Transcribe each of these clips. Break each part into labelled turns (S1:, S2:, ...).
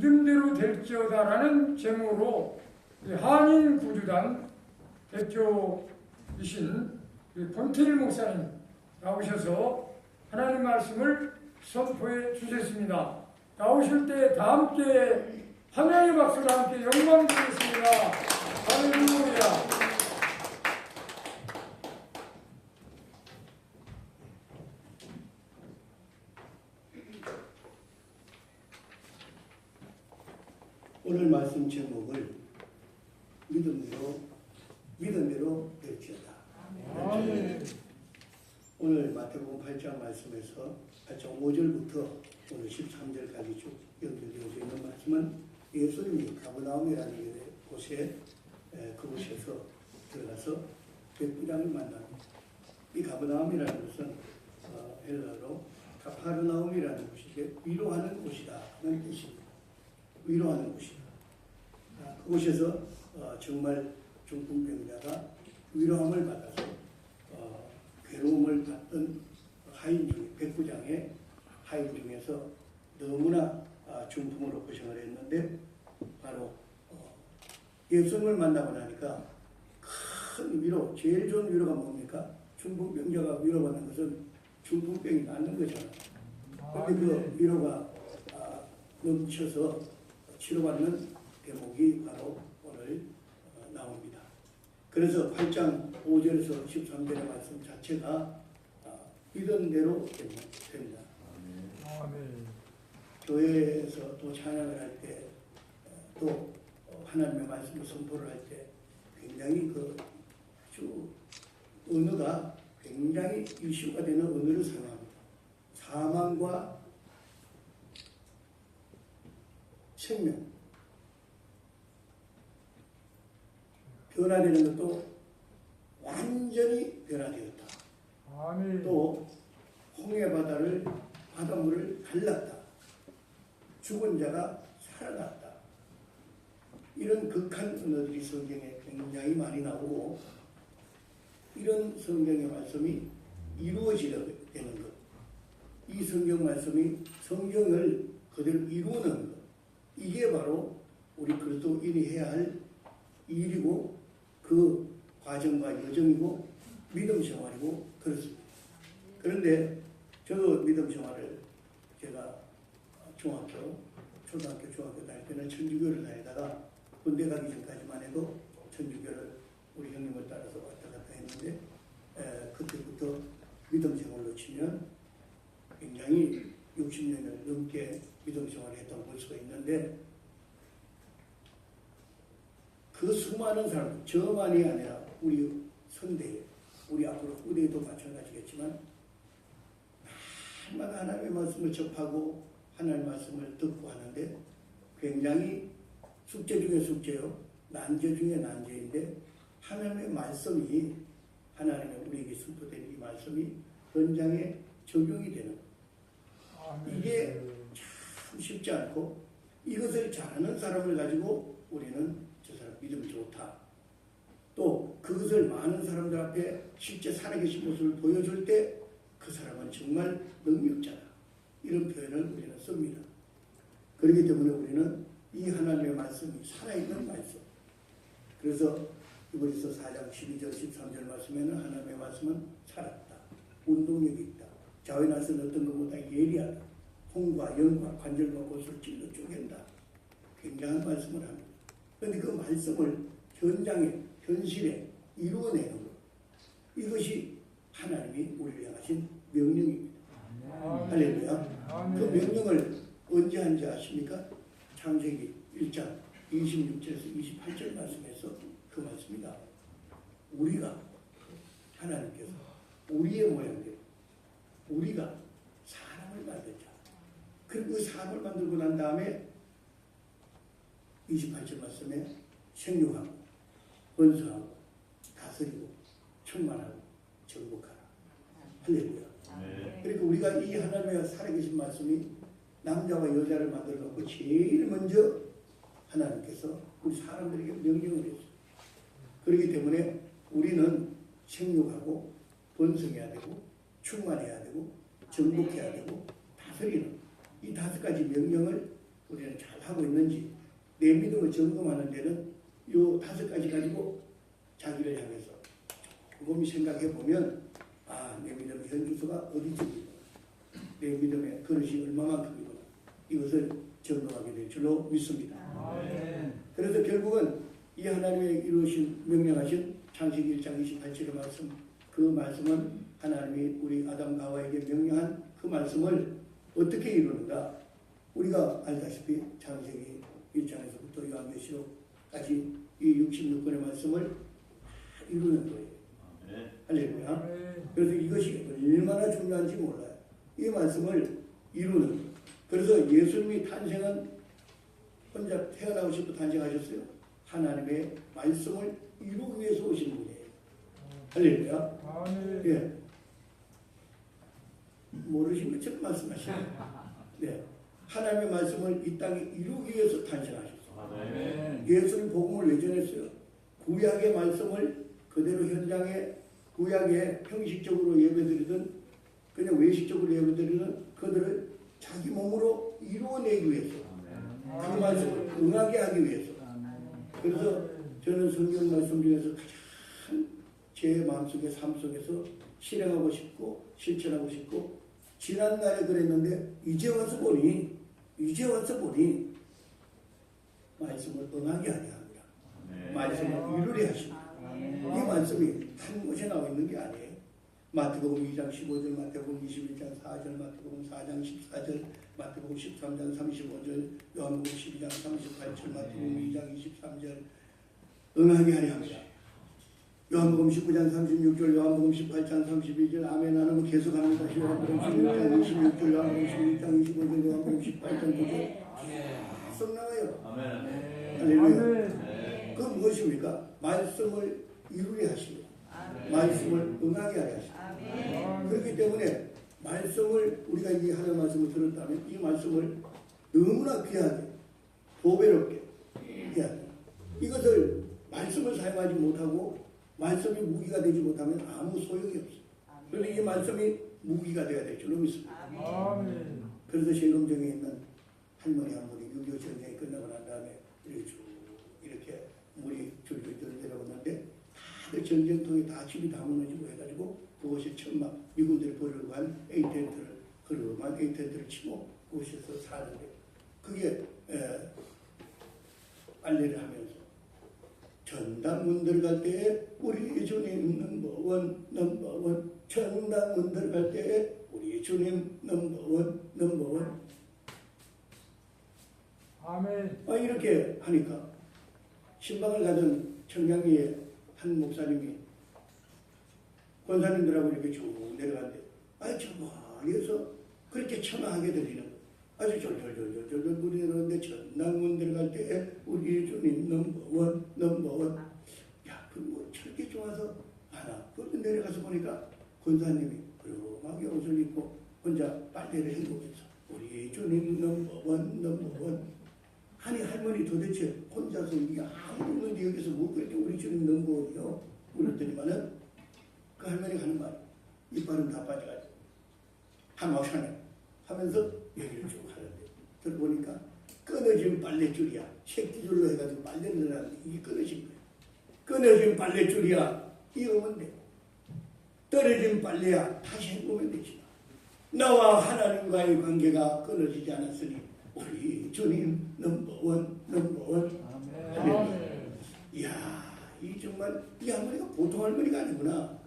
S1: 믿음대로 될지어다라는 제목으로 이 한인 구주단 대표이신 이 본태일 목사님 나오셔서 하나님 말씀을 선포해 주셨습니다. 나오실 때 다 함께 하나의 박수와 함께 영광 드리겠습니다. 할렐루야.
S2: 오늘 말씀 제목을 믿음대로 믿음대로 될지어다.
S1: 아멘.
S2: 오늘 마태복음 8장 말씀에서 8장 5절부터 오늘 13절까지 쭉 연결되어져 있는 말씀은 예수님이 가버나움이라는 곳에 에, 그곳에서 들어가서 백부장을 만납니다. 이 가버나움이라는 것은 어, 헬라로 가파르나움이라는 곳이 위로하는 곳이다 하는 뜻입니다. 위로하는 곳이다. 아, 그곳에서 어, 정말 중풍병자가 위로함을 받아서 어, 괴로움을 받던 하인 중에 백부장의 하인 중에서 너무나 아, 중풍으로 고생을 했는데 바로 어, 예수님을 만나고 나니까 큰 위로 제일 좋은 위로가 뭡니까? 중풍병자가 위로받는 것은 중풍병이 낫는 거잖아요. 근데 그 위로가 아, 넘쳐서 치료받는 대목이 바로 오늘 어, 나옵니다. 그래서 8장 5절에서 13절의 말씀 자체가 아, 이런 대로 됩니다.
S1: 아멘.
S2: 교회에서 또 찬양을 할 때 또 하나님의 말씀을 선포를 할 때 굉장히 그 아주 언어가 굉장히 이슈가 되는 언어를 사용합니다. 사망과 생명 변화되는 것도 완전히 변화되었다.
S1: 아멘.
S2: 또 홍해 바다를 바닷물을 갈랐다. 죽은 자가 살아났다. 이런 극한 언어들이 성경에 굉장히 많이 나오고 이런 성경의 말씀이 이루어지게 되는 것. 이 성경 말씀이 성경을 그대로 이루는 것. 이게 바로 우리 그리스도인이 해야 할 일이고 그 과정과 여정이고 믿음 생활이고 그렇습니다. 그런데 저도 믿음 생활을 제가 중학교, 초등학교, 중학교 다닐 때는 천주교를 다니다가 군대 가기 전까지만 해도 천주교를 우리 형님을 따라서 왔다 갔다 했는데 에, 그때부터 믿음 생활로 치면 굉장히 60년을 넘게 믿음 생활을 했다고 볼 수가 있는데 그 수많은 사람, 저만이 아니라 우리 선대, 우리 앞으로 후대도 마찬가지겠지만 날마다 하나님의 말씀을 접하고 하나님의 말씀을 듣고 하는데 굉장히 숙제 중에 숙제요, 난제 중에 난제인데 하나님의 말씀이 하나님의 우리에게 선포된 이 말씀이 현장에 적용이 되는. 이게 참 쉽지 않고 이것을 잘하는 사람을 가지고 우리는 저 사람 믿음 좋다. 또 그것을 많은 사람들 앞에 실제 살아계신 모습을 보여줄 때 그 사람은 정말 능력자다. 이런 표현을 우리는 씁니다. 그렇기 때문에 우리는 이 하나님의 말씀이 살아있는 말씀. 그래서 이번에서 4장 12절 13절 말씀에는 하나님의 말씀은 살았다. 운동력이 있다. 자외나서 어떤 것보다 예리하다. 홍과 영과 관절과 곳을 찔러 쪼갠다. 굉장한 말씀을 합니다. 그런데 그 말씀을 현장에, 현실에 이루어내는 것. 이것이 하나님이 우리를 향하신 명령입니다. 할렐루야. 그. 명령을 언제 한지 아십니까? 창세기 1장 26절에서 28절 말씀에서 그 말씀이 나와요. 우리가 하나님께서 우리의 모양대로 우리가 사람을 만들자. 그리고 그 사람을 만들고 난 다음에 28절 말씀에 생육하고 번성하고 다스리고 충만하고 정복하라. 할렐루야. 그러니까 우리가 이 하나님의 살아계신 말씀이 남자와 여자를 만들어 놓고 제일 먼저 하나님께서 우리 사람들에게 명령을 했어요. 그렇기 때문에 우리는 생육하고 번성해야 되고 충만해야 되고 정복해야 되고 다스리는 이 다섯 가지 명령을 우리는 잘 하고 있는지 내 믿음을 점검하는 데는 요 다섯 가지 가지고 자기를 향해서 곰곰이 생각해 보면 아 내 믿음의 현주소가 어디쯤이구나 내 믿음의 그릇이 얼마만큼이구나 이것을 점검하게 될 줄로 믿습니다.
S1: 아멘.
S2: 그래서 결국은 이 하나님의 이루신 명령하신 창세기 1장 28절의 말씀 그 말씀은 하나님이 우리 아담 가와에게 명령한 그 말씀을 어떻게 이루는가 우리가 알다시피 창세기 1장에서부터 요한계시록까지 이 66권의 말씀을 이루는 거예요. 할렐루야.
S1: 아멘.
S2: 그래서 이것이 얼마나 중요한지 몰라요. 이 말씀을 이루는 것. 그래서 예수님이 탄생은 혼자 태어나고 때 탄생하셨어요. 하나님의 말씀을 이루기 위해서 오신 분이에요. 할렐루야.
S1: 아멘.
S2: 예. 모르신 것처럼 말씀하시네요. 네. 하나님의 말씀을 이 땅에 이루기 위해서 탄생하셨어요. 예수님 복음을 왜 전했어요? 구약의 말씀을 그대로 현장에 구약에 형식적으로 예배드리든 그냥 외식적으로 예배드리든 그들을 자기 몸으로 이루어내기 위해서 그 말씀을 응하게 하기 위해서. 그래서 저는 성경 말씀 중에서 가장 제 마음속에 삶 속에서 실행하고 싶고 실천하고 싶고 지난날에 그랬는데 이제 와서 보니 이제 와서 보니 말씀을 응하게 하려 합니다. 말씀을 이루려 하십니다. 이 말씀이 한 곳에 나와 있는 게 아니에요. 마태복음 2장 15절, 마태복음 21장 4절, 마태복음 4장 14절, 마태복음 13장 35절, 요한복음 12장 38절, 마태복음 2장 23절 응하게 하려 합니다. 요한복음 19장 36절, 요한복음 18장 32절, 아멘 계속 하는 것이 요한복음 16장 26절, 요한복음 16장 25절, 요한복음 18장 9절 계속 나와요. 할렐루야.
S1: 아멘.
S2: 그 무엇입니까? 말씀을 이루려 하십니다. 말씀을 응하게 하십니다. 그렇기 때문에 말씀을 우리가 이 하나님 말씀을 들었다면 이 말씀을 너무나 귀하게 보배롭게 귀하게 이것을 말씀을 사용하지 못하고 말씀이 무기가 되지 못하면 아무 소용이 없어요. 그런데 이 말씀이 무기가 되어야 될 줄로 믿습니다.
S1: 아멘.
S2: 그래서 세금정에 있는 할머니 한 분이 6.25 전쟁이 끝나고 난 다음에 이렇게 쭉 이렇게 물이 줄줄줄 내려오는데 다들 전쟁통에 다 집이 다 무너지고 해가지고 그곳에 천막 미군들이 버리고 한 에이텐트를 그름한 에이텐트를 치고 그곳에서 사는데 그게 에, 빨래를 하면서 전당문 들어갈 때에 우리 주님 넘버원 넘버원 전당문 들어갈 때에 우리 주님 넘버원 넘버원
S1: 아멘.
S2: 아, 이렇게 하니까 신방을 가던 청량리에 한 목사님이 권사님들하고 이렇게 쭉 내려갔는데 아저 멀리에서 그렇게 청하게 들리는. 아주 졸졸졸졸졸 물이 내려오는데 전당문 들어갈 때 우리 주님 넘버원 넘버원 야 그뭐 저렇게 좋아서 하나 그런데 내려가서 보니까 권사님이 그러하게 옷을 입고 혼자 빨래를 헹구면서 우리 주님 넘버원 넘버원 아니 할머니 도대체 혼자서 이게 아무도 없는데 여기서 뭐 그렇게 우리 주님 넘버원이요? 그랬더니만은 그 할머니가 하는 말 이빨은 다 빠져가지고 한마ሻ네 하면서 얘기를 쭉 하는데 들어보니까 끊어진 빨래줄이야. 새끼줄로 해가지고 빨래를 하는데 이게 끊어진 거야. 끊어진 빨래줄이야. 이으면 돼 떨어진 빨래야. 다시 해보면 되지 나와 하나님과의 관계가 끊어지지 않았으니 우리 주님 넘버원 넘버원
S1: 아멘.
S2: 이야 이 정말 이 할머니가 보통 할머니가 아니구나.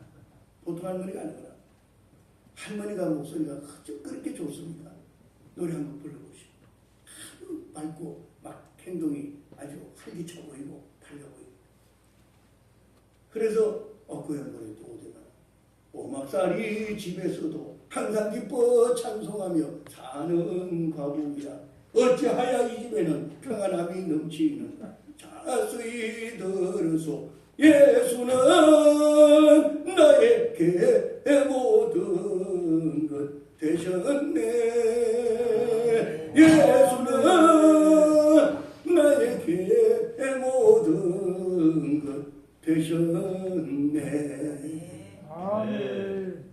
S2: 보통 할머니가 아니구나. 할머니가 목소리가 그렇게 좋습니까 노래 한곡 불러보시오. 아주 맑고 막 행동이 아주 활기차 보이고 달려 보이고 그래서 엊그의 노래 또 오대가 오막살이 집에서도 항상 기뻐 찬송하며 사는 과부이라 어찌하여 이 집에는 평안함이 넘치는 자수이 들으소 예수는 나에게 모든 것 되셨네. 예수는 나에게 모든 것 되셨네.
S1: 아멘.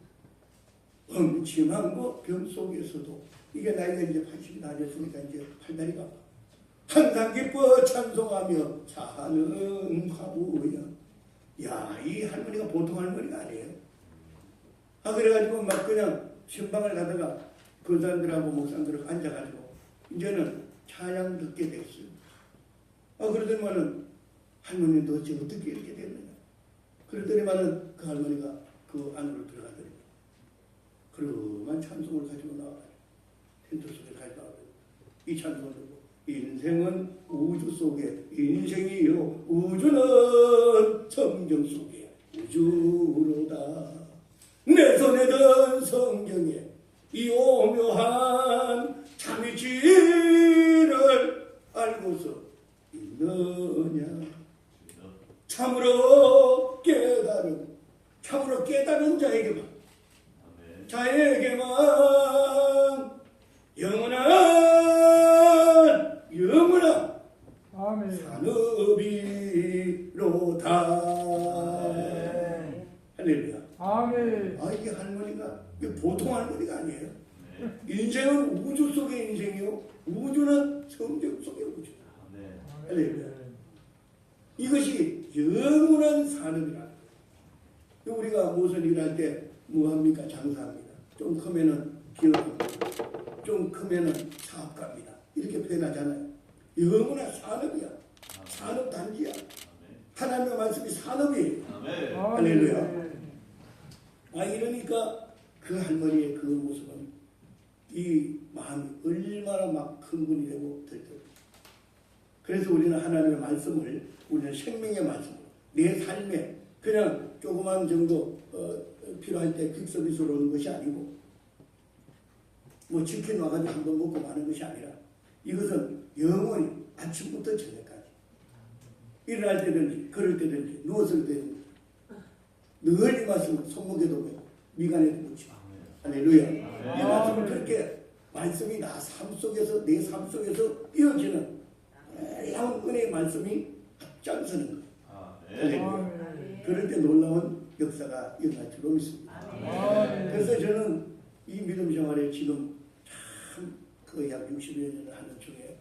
S2: 엄침한 거병 속에서도 이게 나이가 이제 80이 다 됐으니까 이제 팔다리가. 항상 기뻐 찬송하며 사는 화부야. 야, 이 할머니가 보통 할머니가 아니에요. 아, 그래가지고 막 그냥 신방을 가다가 그 사람들하고 목사님들 앉아가지고 이제는 찬양 듣게 됐어요. 아, 그러더니만은 할머니 도대체 어떻게 이렇게 됐느냐. 그러더니만은 그 할머니가 그 안으로 들어가더니 그러만 찬송을 가지고 나와가 텐트 속에 가지고 나와가지고 이 찬송을 듣고 인생은 우주 속에 인생이요 우주는 성경 속에 우주로다. 내 손에 든 성경에 이 오묘한 참이치를 알고서 있느냐? 참으로 깨달은 참으로 깨달은 자에게만 자에게만 영원한 영원한
S1: 아멘.
S2: 산업이로다. 할렐루야.
S1: 아멘.
S2: 아 이게 할머니가 이게 보통 할머니가 아니에요? 인생은 우주 속의 인생이요. 우주는 성경 속의 우주. 할렐루야. 이것이 영원한 산업이라 우리가 무슨 일할 때 뭐합니까? 장사합니다. 좀 크면은 기업합니다 좀 크면은 사업가입니다. 이렇게 표현하잖아요. 영원한 산업이야. 산업 단지야. 하나님의 말씀이 산업이에요. 할렐루야. 아 이러니까 그 할머니의 그 모습은 이 마음이 얼마나 막 흥분이 되고 들떠. 그래서 우리는 하나님의 말씀을 우리는 생명의 말씀, 내 삶에 그냥 조그만 정도 어, 필요할 때 퀵서비스로 오는 것이 아니고 뭐 치킨 와가지고 한 번 먹고 마는 것이 아니라 이것은 영원히 아침부터 저녁까지. 일어날 때든지 걸을 때든지 누웠을 때든지. 늘 이 말씀을 손목에도 미간에도 묻히고 할렐루야. 이 말씀을 그렇게 말씀이 나 삶 속에서 내 삶 속에서 이어지는 다양한 은혜의 말씀이 앞장서는 거예요.
S1: 아멘.
S2: 그럴 때 놀라운 역사가 일어날 줄로 믿습니다. 그래서 저는 이 믿음 생활에 지금 참 거의 약 60여 년을 하는 중에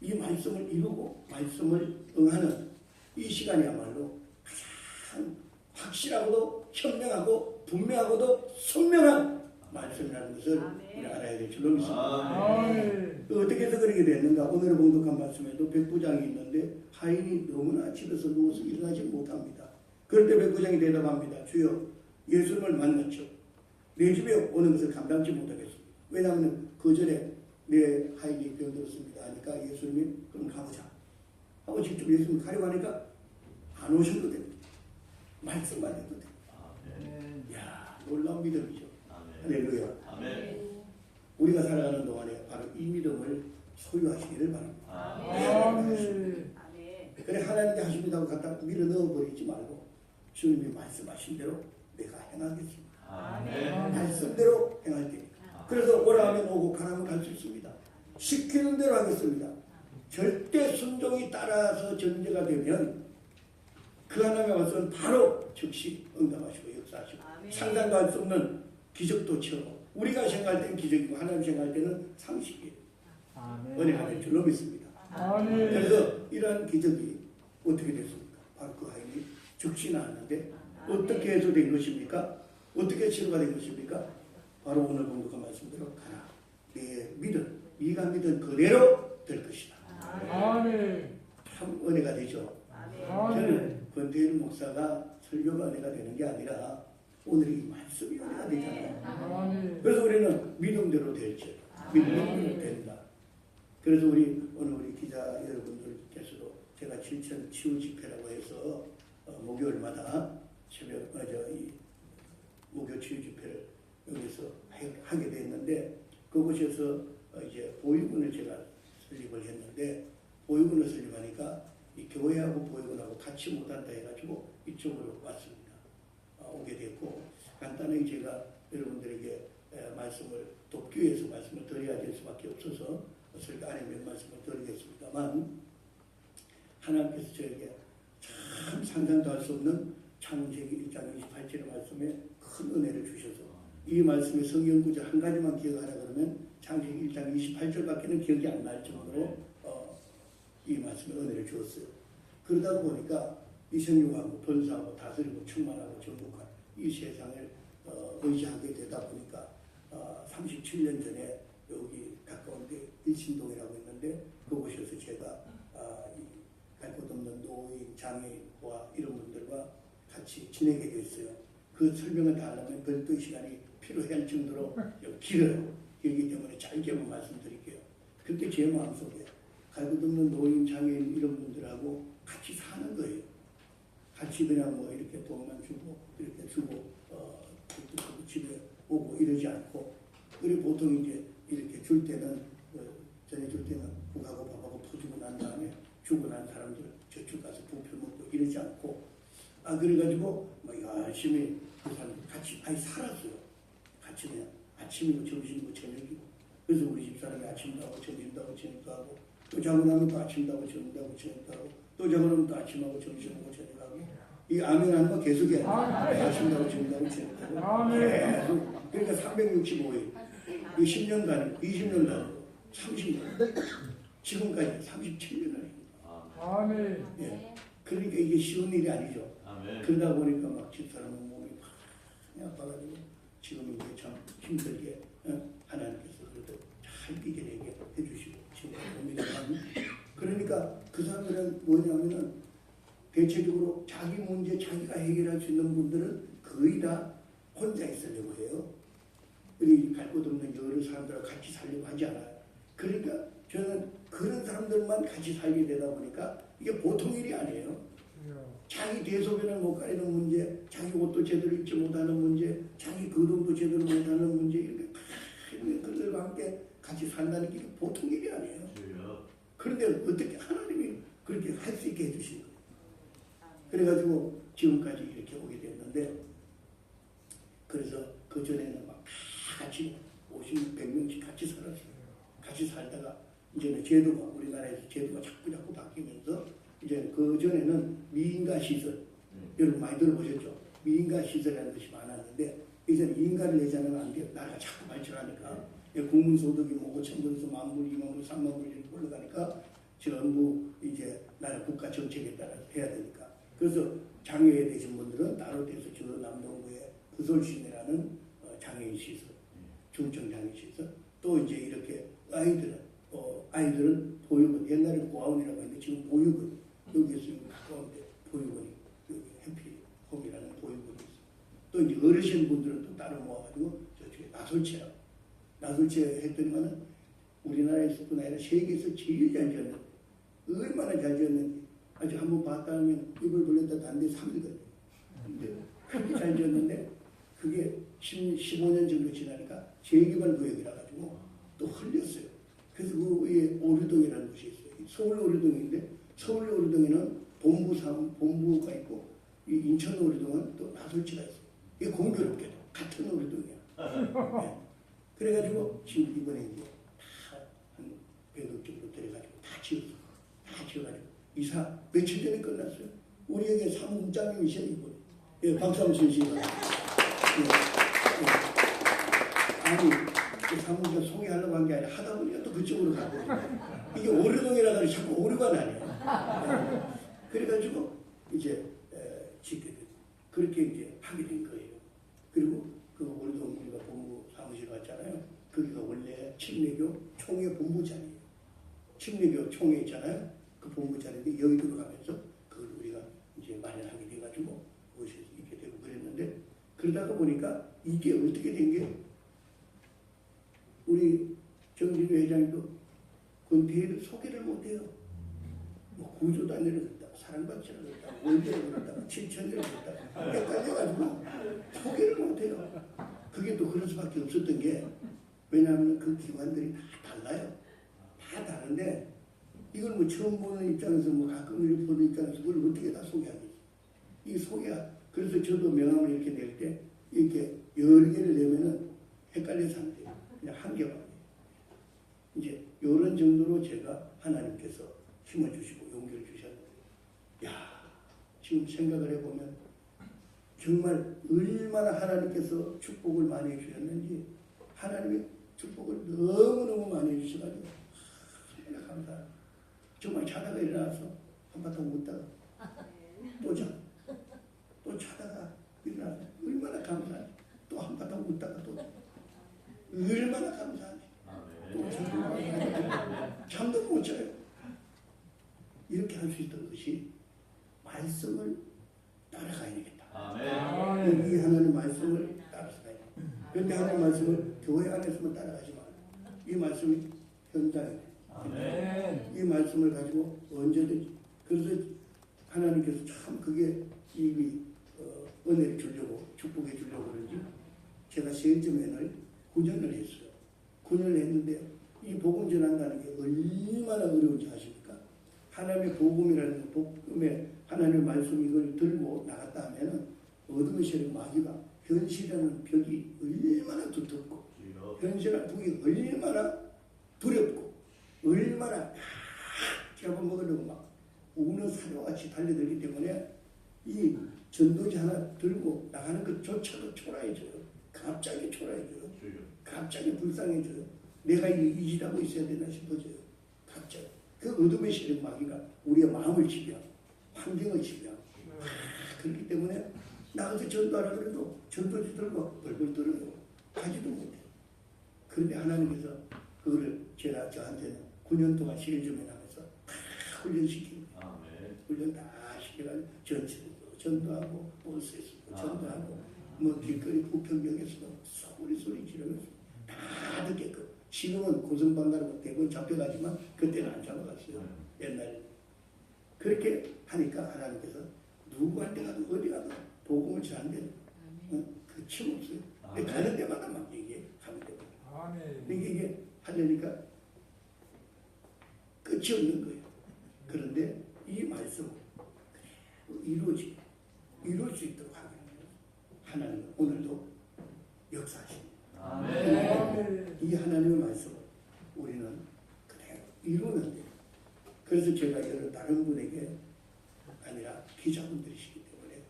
S2: 이 말씀을 이루고 말씀을 응하는 이 시간이야말로 가장 확실하고도 현명하고 분명하고도 선명한 말씀이라는 것을 우리 알아야 될 줄로 믿습니다.
S1: 아멘.
S2: 그 어떻게 해서 그렇게 됐는가? 오늘 봉독한 말씀에도 백부장이 있는데 하인이 너무나 집에서 누워서 일어나지 못합니다. 그럴 때 백부장이 대답합니다. 주여 예수님을 만났죠. 내 집에 오는 것을 감당치 못하겠습니다. 왜냐하면 그 전에 내 하인이 병들었습니다. 하니까 예수님이 그럼 가보자. 하고 직접 예수님 가려고 하니까 안 오셔도 됩니다. 말씀만 해도 됩니다. 이야 놀라운 믿음이죠. 할렐루야. 우리가 살아가는 동안에 바로 이 믿음을 소유하시기를 바랍니다.
S1: 아멘.
S2: 그래 하나님께 하십니다고 갖다 밀어 넣어버리지 말고 주님이 말씀하신 대로 내가 행하겠습니다. 말씀대로 행할 테니까. 그래서 오라 하면 오고 가라면 갈 수 있습니다. 시키는 대로 하겠습니다. 절대 순종이 따라서 전제가 되면 그 하나님의 말씀은 바로 즉시 응답하시고 역사하시고 상상도 할 수 없는 기적도 채우고 우리가 생각할 때는 기적이고 하나님 생각할 때는 상식이에요. 은혜가 될 줄로 믿습니다.
S1: 아멘.
S2: 그래서 이러한 기적이 어떻게 됐습니까? 바로 그 아이이 즉시 나왔는데 어떻게 해서 된 것입니까? 어떻게 치료가 된 것입니까? 바로 오늘 공독한 말씀대로 가라. 내 믿음, 네가 믿은 그대로 될 것이다.
S1: 아멘.
S2: 참 은혜가 되죠.
S1: 아멘.
S2: 저는 권태일 목사가 설교가 은혜가 되는 게 아니라 오늘 이 말씀이 은혜가 되잖아요.
S1: 아멘.
S2: 그래서 우리는 믿음대로 될지 믿음대로 된다. 그래서 우리 오늘 우리 기자 여러분들께서도 제가 7천 치유 집회라고 해서 어, 목요일마다 새벽 어저 이 목요 치유 집회를 여기서 해- 하게 됐는데 그곳에서 어, 이제 보육원을 제가 설립을 했는데 보육원을 설립하니까 이 교회하고 보육원하고 같이 못한다 해가지고 이쪽으로 왔습니다. 어, 오게 됐고 간단하게 제가 여러분들에게 에, 말씀을 돕기 위해서 말씀을 드려야 될 수밖에 없어서 설교 안에 몇 말씀을 드리겠습니다만 하나님께서 저에게 참 상상도 할 수 없는 창세기 1장 28절의 말씀에 큰 은혜를 주셔서 이 말씀의 성경 구절 한 가지만 기억하라 그러면 창세기 1장 28절밖에는 기억이 안 날 정도로 어, 말씀에 은혜를 주었어요. 그러다 보니까 이성육하고 번사하고 다스리고 충만하고 정복한 이 세상을 어, 의지하게 되다 보니까 어, 37년 전에 여기 가까운데 일신동이라고 있는데 그곳에서 제가 아, 갈곳 없는 노인, 장애인과 이런 분들과 같이 지내게 됐어요. 그 설명을 다 하려면 별도 시간이 필요할 정도로 길어요. 그렇기 때문에 짧게만 말씀드릴게요. 그때 제 마음속에 갈곳 없는 노인, 장애인 이런 분들하고 같이 사는 거예요. 같이 그냥 뭐 이렇게 돈만 주고 이렇게 주고 어, 집에 오고 이러지 않고 그리고 보통 이제 이렇게 줄 때는 어, 전에 줄 때는 국하고 밥하고 퍼주고 난 다음에 주고 난 사람들 저쪽 가서 부표 먹고 이러지 않고 아 그래가지고 뭐 열심히 그 사람들 같이 아니 살았어요. 그냥 아침이고 점심이고 저녁이고 그래서 우리 집사람이 아침도 하고 점심도 하고 저녁도 하고 또 자고 나면 또 아침도 하고 점심도 하고 저녁도 하고 또 자고 나면 또 아침하고 점심하고 저녁하고 이 아멘하는 거 계속해. 아침도 하고 점심도 하고 저녁도 하고
S1: 아멘.
S2: 계속 그러니까 365일 이 10년 간 20년 간 30년 지금까지 37년을
S1: 아멘.
S2: 예. 그러니까 이게 쉬운 일이 아니죠.
S3: 아멘.
S2: 그러다 보니까 막 집사람은 몸이 많이 아파가지고 지금 이제 참 힘들게 어? 하나님께서 그래도 잘 이겨내게 해주시고 지금 참 그러니까 그 사람들은 뭐냐면은 대체적으로 자기 문제 자기가 해결할 수 있는 분들은 거의 다 혼자 있으려고 해요. 우리 갈곳 없는 여러 사람들하고 같이 살려고 하지 않아요. 그러니까 저는 그런 사람들만 같이 살게 되다 보니까 이게 보통 일이 아니에요. 자기 대소변을 못 가리는 문제, 자기 옷도 제대로 입지 못하는 문제, 자기 거동도 제대로 못하는 문제 이렇게 큰 그들과 함께 같이 산다는 게 보통 일이 아니에요. 그런데 어떻게 하나님이 그렇게 할 수 있게 해주신 거예요. 그래가지고 지금까지 이렇게 오게 됐는데 그래서 그 전에는 막다 같이 50명, 100명씩 같이 살았어요. 같이 살다가 이제는 제도가 우리나라에서 제도가 자꾸 자꾸 바뀌면서 이제 그 전에는 미인가 시설
S3: 음.
S2: 여러분 많이 들어보셨죠? 미인가 시설이라는 것이 많았는데 이제는 인가를 내지 않으면 안 돼요. 나라가 자꾸 발전하니까 예, 국민소득이 뭐 5천 불에서 만 불, 2만 불, 3만 불 이렇게 올라가니까 전부 이제 나라 국가 정책에 따라서 해야 되니까 그래서 장애에 되신 분들은 따로 돼서 저 남동구에 부솔시내라는 어, 장애인 시설, 중증 장애인 시설 또 이제 이렇게 아이들은 어, 아이들은 보육원 옛날에 고아원이라고 했는데 지금 보육원 여기 가까운데 보육원이 여기 해피홈이라는 보육원이 있어. 또 이제 어르신 분들은 또 따로 모아가지고 저쪽에 나솔체라고 나솔체 했더니만은 우리나라에서 뿐 아니라 세계에서 제일 잘 지었는 얼마나 잘 지었는지 아주 한번 봤다 하면 입을 벌렸다 단데 3일 걸려. 근데 그렇게 잘 지었는데 그게 10, 15년 정도 지나니까 재개발 구역이라 가지고 또 흘렸어요. 그래서 그 위에 오류동이라는 곳이 있어요. 서울 오류동인데 서울 오류동에는 본부 상 본부가 있고 이 인천 오류동은 또 나솔지가 있어요. 이게 공교롭게도 같은 오류동이야. 네. 그래가지고 지금 이번에 이제 다한 100억 정도 들여가지고 다 지었어. 다 지어가지고 이사 며칠 전에 끝났어요. 우리에게 사무국장님이셔 이분. 예, 주시기 바랍니다. 예, 예. 아니 그 사무국장 소개하려고 한 게 아니라 하다 보니까 또 그쪽으로 가고 이게 오류동이라 가지고 자꾸 오류가 나네요. 예. 그래가지고 이제 에, 짓게 됐고 그렇게 이제 하게 된 거예요. 그리고 그 오류동 우리가 본부 사무실 갔잖아요. 거기가 원래 칠내교 총회 본부 자리예요. 칠내교 총회 있잖아요. 그 본부 자리인데 여의도로 가면서 그걸 우리가 이제 마련하게 돼가지고 모셔서 있게 되고 그랬는데 그러다가 보니까 이게 어떻게 된 게 우리 정진우 회장도 군대를 소개를 못해요. 뭐 구조 단위를 했다가 사랑받지를 했다가 월대를 했다가 칠천을 했다가 헷갈려가지고 소개를 못해요. 그게 또 그럴 수밖에 없었던 게 왜냐하면 그 기관들이 다 달라요. 다 다른데 이걸 뭐 처음 보는 입장에서 뭐 가끔 이렇게 보는 입장에서 그걸 어떻게 다 소개하겠어. 이 소개가 그래서 저도 명함을 이렇게 낼 때 이렇게 여러 개를 내면은 헷갈려서 안 돼요. 그냥 한 개만. 이제 이런 정도로 제가 하나님께서 힘을 주시고 용기를 주셨는데 야 지금 생각을 해보면 정말 얼마나 하나님께서 축복을 많이 해주셨는지 하나님의 축복을 너무너무 많이 해주셔가지고 정말 감사합니다. 정말 자다가 일어나서 한바탕 웃다가 또 자. 또 자다가 일어나서 얼마나 감사한지 또 한바탕 웃다가 또 얼마나 감사한지 또 자다가 잠도 못 자요. 이렇게 할 수 있던 것이 말씀을 따라가야 되겠다.
S1: 아멘.
S2: 이 하나님 말씀을 따라서 가야 돼. 그런데 하나님 말씀을 교회 안에서만 따라가지 마. 이 말씀이 현장에 돼.
S1: 아멘.
S2: 이 말씀을 가지고 언제든지 그래서 하나님께서 참 그게 이 어, 은혜를 주려고 축복해 주려고 그런지 제가 세점에는 9년을 했어요. 9년을 했는데 이 복음 전한다는 게 얼마나 어려운지 아십니까? 하나님의 복음이라는 복음의 하나님의 말씀 이걸 들고 나갔다 하면은 어둠의 세력 마귀가 현실이라는 벽이 얼마나 두텁고 현실한 북이 얼마나 두렵고 얼마나 잡아먹으려고 막 우는 사료같이 달려들기 때문에 이 전도지 하나 들고 나가는 것조차도 초라해져요. 갑자기 초라해져요. 갑자기 불쌍해져요. 내가 이, 이 일하고 있어야 되나 싶어져요. 그 어둠의 세력 마귀가 우리의 마음을 지배하고 환경을 지배하고 아, 그렇기 때문에 나가서 전도하라 그래도 전도지 들고 벌벌 떨어요. 가지도 못해요. 그런데 하나님께서 그거를 제가 저한테는 9년 동안 실점해 나면서 다 훈련시키고 훈련 다 시켜가지고 전체도 전도하고 버스에서도 전도하고 뭐 길거리 부평역에서도 소리 소리 지르면서 다 듣게끔 지금은 고성방가로 대부분 잡혀가지만 그때는 안 잡아갔어요 옛날에 그렇게 하니까 하나님께서 누구한테 가도 어디 가도 복음을 전하는데 어, 그침 없어요 근데 가는 데마다 막 얘기해 가는 데마다
S1: 아멘.
S2: 이게, 이게 하려니까 끝이 없는 거예요. 그런데 이 말씀은 이루어지, 이룰 수 있도록 하는. 하나님은 오늘도 역사하십니다.
S1: 아멘.
S2: 이 하나님의 말씀을 우리는 그대로 이루면 돼요. 그래서 제가 여러 다른 분에게 아니라 기자분들이시기 때문에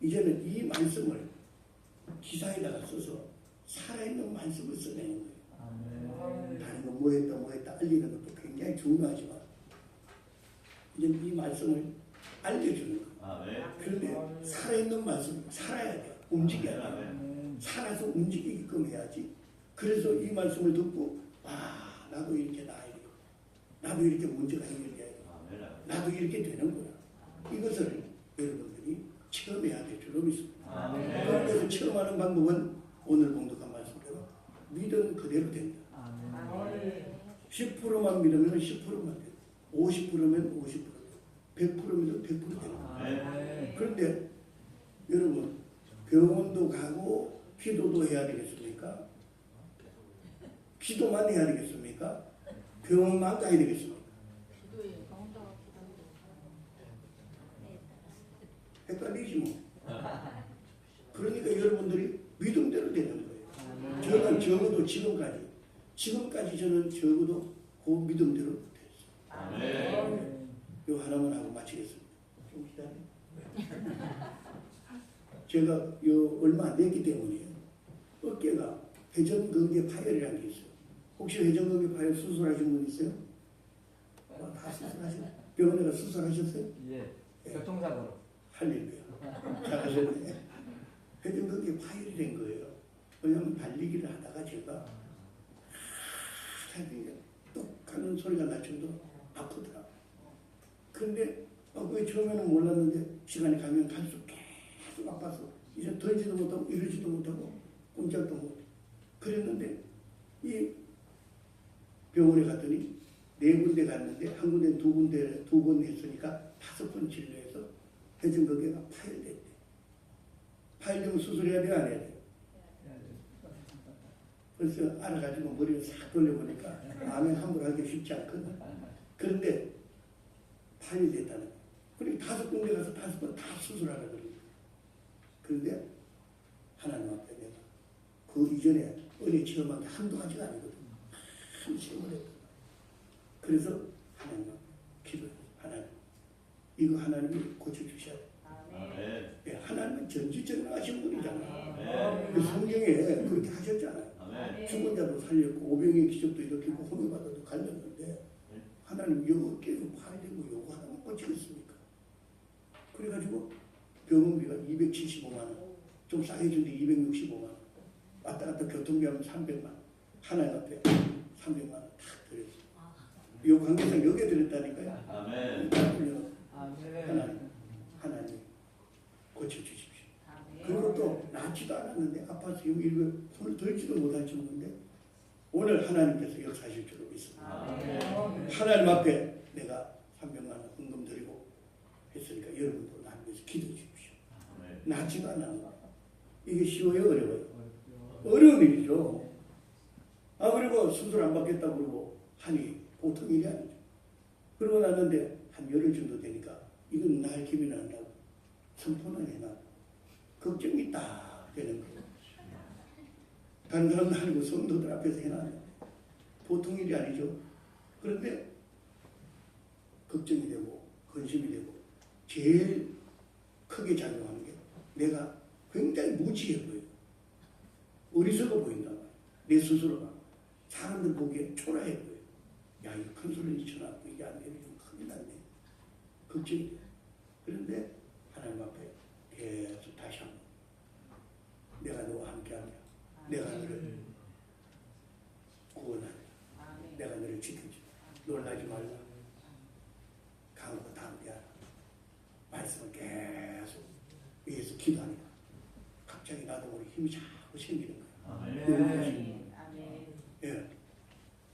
S2: 이제는 이 말씀을 기사에다가 써서 살아있는 말씀을 써내는 거예요.
S1: 아멘.
S2: 다른 거 뭐했다 뭐했다 알리는 것도 굉장히 중요하지만 이제 이 말씀을 알려주는 거예요. 그런데 살아있는 말씀 살아야 돼요. 움직여야 돼요.
S1: 아멘.
S2: 살아서 움직이게끔 해야지. 그래서 이 말씀을 듣고 아 나도 이렇게 나야 되고 나도 이렇게 문제가 해결돼야 되고 나도 이렇게 되는구나. 이것을 여러분들이 체험해야 될 줄로 믿습니다. 그래서 체험하는 방법은 오늘 공독한 말씀대로 믿음 그대로 된다.
S1: 아멘.
S2: 10%만 믿으면 10%만 돼요. 50%면 50% 돼요. 100%면 100% 돼요.
S1: 아멘.
S2: 그런데 여러분 병원도 가고 기도도 해야 되겠습니까? 기도만 해야 되겠습니까? 병원만 가야 되겠습니까? 헷갈리지 뭐. 그러니까 여러분들이 믿음대로 되는 거예요. 저는 적어도 지금까지 지금까지 저는 적어도 그 믿음대로 됐어요.
S1: 아멘.
S2: 요 하나만 하고 마치겠습니다. 좀 기다려. 제가 요 얼마 안 됐기 때문에 어깨가 회전근개 파열이라는 게 있어요. 혹시 회전근개 파열 수술하신 분 있어요? 어, 다 수술하셨어요? 병원에 가 수술하셨어요?
S3: 예, 교통사고로.
S2: 할렐루야. 잘하셨네. 회전근개 파열이 된 거예요. 왜냐하면 달리기를 하다가 제가 뚝 하는 소리가 날 정도로 아프더라. 근데 어, 왜 처음에는 몰랐는데 시간이 가면 갈수록 계속 아파서 이제 덜지도 못하고 이러지도 못하고 꼼짝도 못해. 그랬는데 이 병원에 갔더니 네 군데 갔는데 한 군데 두 군데 두 번 했으니까 다섯 번 진료해서 회전근개가 파열됐대. 파열되면 수술해야 돼 안 해야 돼? 그래서 알아가지고 머리를 싹 돌려보니까 아멘 함부로 하기 쉽지 않거든. 그런데 파열이 됐다는 거야. 그리고 다섯 군데 가서 다섯 번 다 수술하라 그러니까. 그런데 하나님 앞에 내가 그 이전에 은혜 체험한 게 한두 가지가 아니거든. 큰 체험을 했 그래서 하나님 기도해. 하나님. 이거 하나님이 고쳐주셔야 돼. 아, 네. 아, 네. 예, 하나님은 전지전능하신 분이잖아. 아, 네. 그 성경에 그렇게 하셨잖아. 죽은 자도 살렸고 오병의 기적도 일으키고 호미바다도 갈렸는데 하나님 여섯 개로 팔리고 요거 하나만 고치겠습니까? 그래가지고 병원비가 275만 원, 좀 싸게 준데 265만 원. 왔다 갔다 교통비 하면 300만 원, 하나님 앞에 300만 원다 드렸어요. 이 관계상 여기에 드렸다니까요.
S4: 아멘.
S3: 아멘.
S2: 하나님, 하나님 고쳐주십시오. 그리고 또 낫지도 않았는데 아파서 지금 일부 손을 들지도 못할 정도인데 오늘 하나님께서 역사하실 줄로 믿습니다.
S1: 아멘.
S2: 하나님 앞에 내가 300만 원 헌금 드리고 했으니까 여러분도 나를 위해서 기도해 주십시오.
S4: 아멘.
S2: 낫지도 않았는데 이게 쉬워요 어려워요? 어려운 일이죠. 아 그리고 수술 안 받겠다고 그러고 하니 보통 일이 아니죠. 그러고 났는데 한 열흘 정도 되니까 이건 날 기분이 난다고 선포는 해놔. 걱정이 딱 되는 거예요. 다른 사람도 아니고 성도들 앞에서 해놔요. 보통 일이 아니죠. 그런데 걱정이 되고 근심이 되고 제일 크게 작용하는 게 내가 굉장히 무지해 보여요. 어리석어 말이에요. 내 스스로가. 사람들 보기에 초라해 보여요. 야, 이거 큰 소리 쳐놨고 이게 안 되면 좀 큰일 났네. 걱정이 돼요. 그런데 하나님 앞에 계속 다시 한 번 내가 너와 함께 하며 내가 너를 구원하며 내가 너를 지켜주마. 놀라지 말라. 강하고 담대하라. 말씀을 계속 위에서 기도하니까 갑자기 나도 모르게 힘이 자꾸 생기는 거 예요.
S4: 아멘.
S2: 예.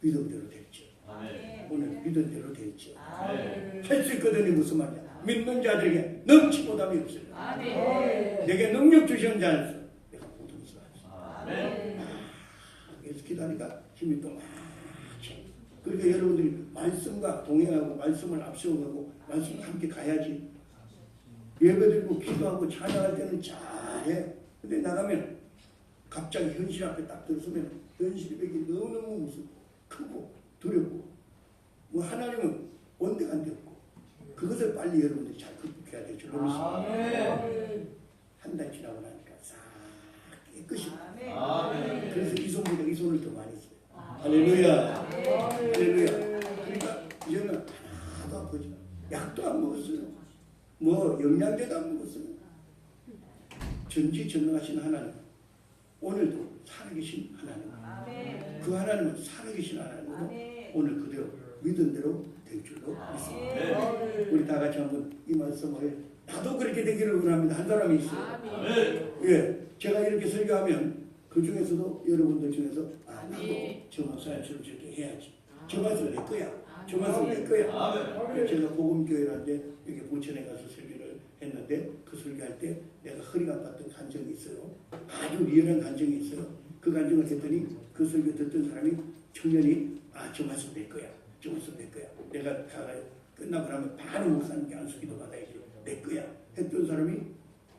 S2: 믿음대로 됐죠.
S4: 아멘.
S2: 오늘 믿음대로 됐죠.
S4: 아멘.
S2: 할수 있거든요. 무슨 말이야. 믿는 자들에게 넘치보답이 없어요. 내게 능력 주시는 자에서 내가 모든 것을 할수 있어.
S4: 아멘.
S2: 그래서 기도하니까 힘이 또. 그러니까 여러분들이 말씀과 동행하고 말씀을 앞세워가고 말씀과 함께 가야지. 예배드리고 기도하고 찬양할 때는 잘해. 근데 나가면 갑자기 현실 앞에 딱 들어서면 현실이 되게 너무너무 무섭고 크고 두렵고 뭐 하나님은 원대한데 없고 그것을 빨리 여러분들이 잘 극복해야 될 줄로 믿습니다.
S1: 아멘.
S2: 한달 지나고 나니까 싹 깨끗이
S4: 아멘.
S2: 그래서 이 손보다 이 손을 더 많이 써요. 할렐루야. 할렐루야. 그러니까 이제는 하나도 아프지. 약도 안 먹었어요. 뭐 영양제도 안 먹었어요. 전지전능하신 하나님. 오늘도 살아계신 하나님. 그 하나님은 살아계신 하나님으로 오늘 그대로 믿은 대로 될 줄로 믿습니다.
S4: 아멘.
S2: 우리 다 같이 한번 이 말씀을 나도 그렇게 되기를 원합니다. 한 사람이 있어요.
S4: 아멘.
S2: 예, 제가 이렇게 설교하면 그 중에서도 여러분들 중에서 아 나도 저 목사님처럼 저렇게 해야지. 저 말씀 내 거야. 저 말씀 내 거야.
S4: 아멘.
S2: 제가 복음교회라는데 여기 부천에 가서 설교를 했는데 그 설교할 때 내가 허리가 아팠던 간증이 있어요. 아주 리얼한 간증이 있어요. 그 간증을 했더니 그 설교 듣던 사람이 청년이 아 저 말씀 내 거야. 저 말씀 내 거야. 내가 가 끝나고 나면 바로 목사님께 안수기도 받아야지. 내 거야. 했던 사람이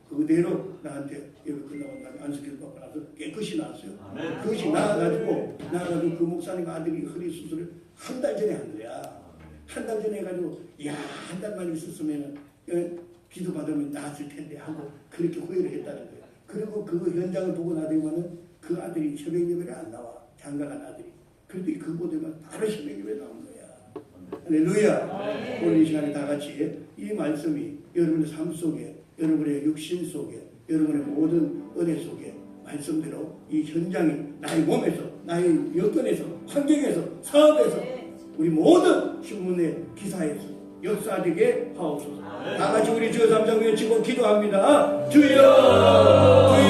S2: 그대로 나한테 예배 끝나고 나면 안수기도 받고 나서 깨끗이 나왔어요.
S4: 아멘.
S2: 그것이 나와가지고 나와가지고 그 목사님 아들이 허리 수술을 한 달 전에 한 거야. 한 달 전에 해가지고 야 한 달만 있었으면 기도 받으면 나았을 텐데 하고 그렇게 후회를 했다는 거예요. 그리고 그 현장을 보고 나더니만은 그 아들이 새벽 예배를 안 나와 장가간 아들이. 그런데 그거 되면 바로 새벽 예배 나온 거야. 할렐루야. 오늘 이 시간에 다 같이 이 말씀이 여러분의 삶 속에 여러분의 육신 속에 여러분의 모든 은혜 속에 말씀대로 이 현장이 나의 몸에서 나의 여건에서 환경에서 사업에서 우리 모든 신문의 기사에서 역사되게 하옵소서. 다 같이 우리 주여 삼장 외치고 기도합니다. 주여, 주여,